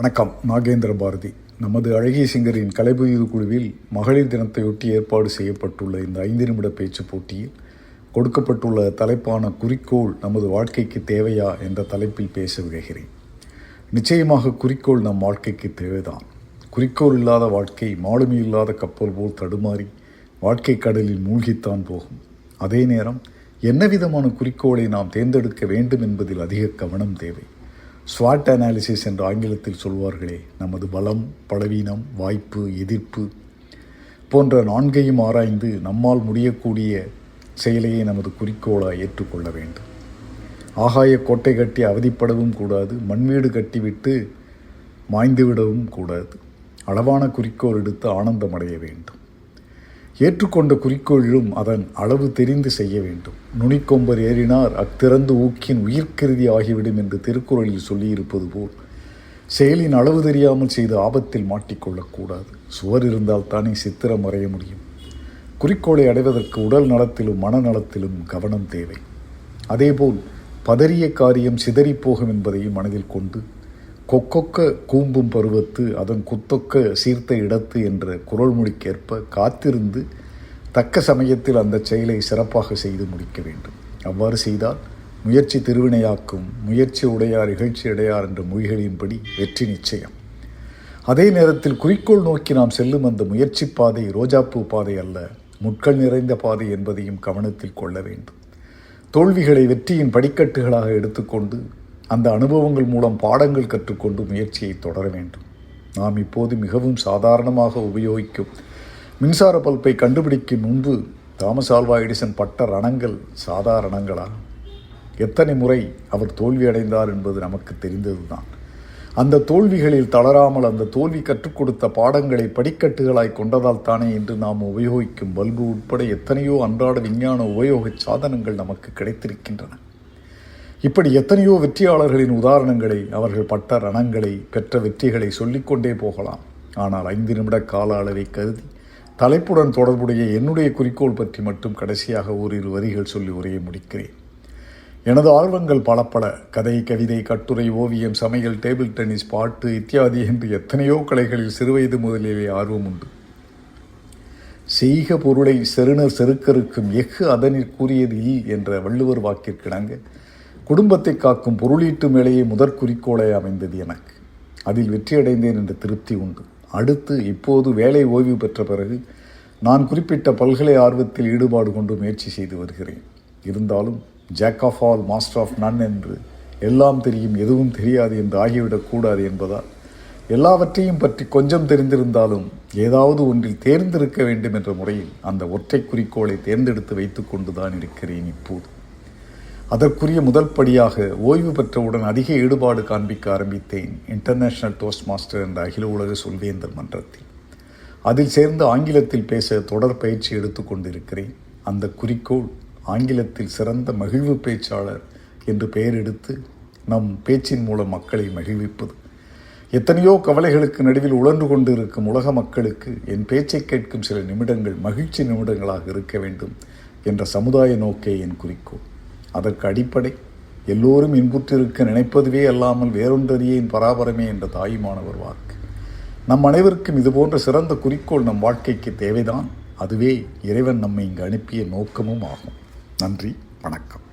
வணக்கம் நாகேந்திர பாரதி. நமது அழகிய சிங்கரின் கலைபுயிர் குழுவில் மகளிர் தினத்தையொட்டி ஏற்பாடு செய்யப்பட்டுள்ள இந்த ஐந்து நிமிட பேச்சு போட்டியில் கொடுக்கப்பட்டுள்ள தலைப்பான குறிக்கோள் நமது வாழ்க்கைக்கு தேவையா என்ற தலைப்பில் பேச விழைகிறேன். நிச்சயமாக குறிக்கோள் நம் வாழ்க்கைக்கு தேவைதான். குறிக்கோள் இல்லாத வாழ்க்கை மாலுமி இல்லாத கப்பல் போல் தடுமாறி வாழ்க்கை கடலில் மூழ்கித்தான் போகும். அதே நேரம் என்ன விதமான குறிக்கோளை நாம் தேர்ந்தெடுக்க வேண்டும் என்பதில் அதிக கவனம் தேவை. ஸ்வாட் அனாலிசிஸ் என்று ஆங்கிலத்தில் சொல்வார்களே நமது பலம் பலவீனம் வாய்ப்பு எதிர்ப்பு போன்ற நான்கையும் ஆராய்ந்து நம்மால் முடியக்கூடிய செயலையே நமது குறிக்கோளாக ஏற்றுக்கொள்ள வேண்டும். ஆகாய கோட்டை கட்டி அவதிப்படவும் கூடாது மண்வீடு கட்டிவிட்டு மாய்ந்துவிடவும் கூடாது. அளவான குறிக்கோள் எடுத்து ஆனந்தமடைய வேண்டும். ஏற்றுக்கொண்ட குறிக்கோளிலும் அதன் அளவு தெரிந்து செய்ய வேண்டும். நுனிக்கொம்பர் ஏறினார் அத்திறந்து ஊக்கின் உயிர்க்கிருதி ஆகிவிடும் என்று திருக்குறளில் சொல்லியிருப்பது போல் செயலின் அளவு தெரியாமல் செய்து ஆபத்தில் மாட்டிக்கொள்ளக்கூடாது சுவர் இருந்தால் தானே சித்திரம் வரைய முடியும். குறிக்கோளை அடைவதற்கு உடல் நலத்திலும் மனநலத்திலும் கவனம் தேவை. அதேபோல் பதறிய காரியம் சிதறிப்போகும் என்பதையும் மனதில் கொண்டு கொக்கொக்க கூம்பும் பருவத்து அதன் குத்தொக்க சீர்த்த இடத்து என்ற குரல்மொழிக்கேற்ப காத்திருந்து தக்க சமயத்தில் அந்த செயலை சிறப்பாக செய்து முடிக்க வேண்டும். அவ்வாறு செய்தால் முயற்சி திருவினையாக்கும் முயற்சி உடையார் இகழ்ச்சி அடையார் என்ற மொழிகளின்படி வெற்றி நிச்சயம். அதே நேரத்தில் குறிக்கோள் நோக்கி நாம் செல்லும் அந்த முயற்சி பாதை ரோஜாப்பூ பாதை அல்ல முட்கள் நிறைந்த பாதை என்பதையும் கவனத்தில் கொள்ள வேண்டும். தோல்விகளை வெற்றியின் படிக்கட்டுகளாக எடுத்துக்கொண்டு அந்த அனுபவங்கள் மூலம் பாடங்கள் கற்றுக்கொண்டு முயற்சியை தொடர வேண்டும். நாம் இப்போது மிகவும் சாதாரணமாக உபயோகிக்கும் மின்சார பல்பை கண்டுபிடிக்கும் முன்பு தாமஸ் ஆல்வா எடிசன் பட்ட ரணங்கள் சாதாரணங்களா? எத்தனை முறை அவர் தோல்வியடைந்தார் என்பது நமக்கு தெரிந்ததுதான். அந்த தோல்விகளில் தளராமல் அந்த தோல்வி கற்றுக் கொடுத்த பாடங்களை படிக்கட்டுகளாய் கொண்டதால் தானே என்று நாம் உபயோகிக்கும் பல்பு உட்பட எத்தனையோ அன்றாட விஞ்ஞான உபயோக சாதனங்கள் நமக்கு கிடைத்திருக்கின்றன. இப்படி எத்தனையோ வெற்றியாளர்களின் உதாரணங்களை அவர்கள் பட்ட ரணங்களை பெற்ற வெற்றிகளை சொல்லிக்கொண்டே போகலாம். ஆனால் ஐந்து நிமிட கால அளவை கருதி தலைப்புடன் தொடர்புடைய என்னுடைய குறிக்கோள் பற்றி மட்டும் கடைசியாக ஓரிரு வரிகள் சொல்லி உரையை முடிக்கிறேன். எனது ஆர்வங்கள் பல பல கதை கவிதை கட்டுரை ஓவியம் சமையல் டேபிள் டென்னிஸ் பாட்டு இத்தியாதி என்று எத்தனையோ கலைகளில் சிறுவயது முதலிலே ஆர்வம் உண்டு. செய்க பொருளை செருணர் செருக்கருக்கும் எஃகு அதனில் கூறியது இல் என்ற வள்ளுவர் வாக்கிற்கிணங்க குடும்பத்தை காக்கும் பொருளீட்டு மேலேயே முதற் குறிக்கோளை அமைந்தது எனக்கு. அதில் வெற்றியடைந்தேன் என்ற திருப்தி உண்டு. அடுத்து இப்போது வேலை ஓய்வு பெற்ற பிறகு நான் குறிப்பிட்ட பல்கலை ஆர்வத்தில் ஈடுபாடு கொண்டு முயற்சி செய்து வருகிறேன். இருந்தாலும் jack of all master of none என்று எல்லாம் தெரியும் எதுவும் தெரியாது என்று ஆகிவிடக்கூடாது என்பதால் எல்லாவற்றையும் பற்றி கொஞ்சம் தெரிந்திருந்தாலும் ஏதாவது ஒன்றில் தேர்ந்திருக்க வேண்டும் என்ற முறையில் அந்த ஒற்றை குறிக்கோளை தேர்ந்தெடுத்து வைத்துக்கொண்டுதான் இருக்கிறேன் இப்போது. அதற்குரிய முதல் படியாக ஓய்வு பெற்றவுடன் அதிக ஈடுபாடு காண்பிக்க ஆரம்பித்தேன். இன்டர்நேஷனல் டோஸ்ட் மாஸ்டர் என்ற அகில உலக சொல்வேந்தர் மன்றத்தில். அதில் சேர்ந்து ஆங்கிலத்தில் பேச தொடர் பயிற்சி எடுத்துக்கொண்டிருக்கிறேன் அந்த குறிக்கோள் ஆங்கிலத்தில் சிறந்த மகிழ்வு பேச்சாளர் என்று பெயர் எடுத்து நம் பேச்சின் மூலம் மக்களை மகிழ்விப்பது. எத்தனையோ கவலைகளுக்கு நடுவில் உழன்று கொண்டு இருக்கும் உலக மக்களுக்கு என் பேச்சை கேட்கும் சில நிமிடங்கள் மகிழ்ச்சி நிமிடங்களாக இருக்க வேண்டும் என்ற சமுதாய நோக்கே என் குறிக்கோள். அதற்கு அடிப்படை. எல்லோரும் இன்புற்றிருக்க நினைப்பதுவே அல்லாமல் வேறொன்றறியேன் பராபரமே என்ற தாயுமானவர் வாக்கு. நம் அனைவருக்கும் இதுபோன்ற சிறந்த குறிக்கோள் நம் வாழ்க்கைக்கு தேவைதான். அதுவே இறைவன் நம்மை இங்கு அனுப்பிய நோக்கமும் ஆகும். நன்றி வணக்கம்.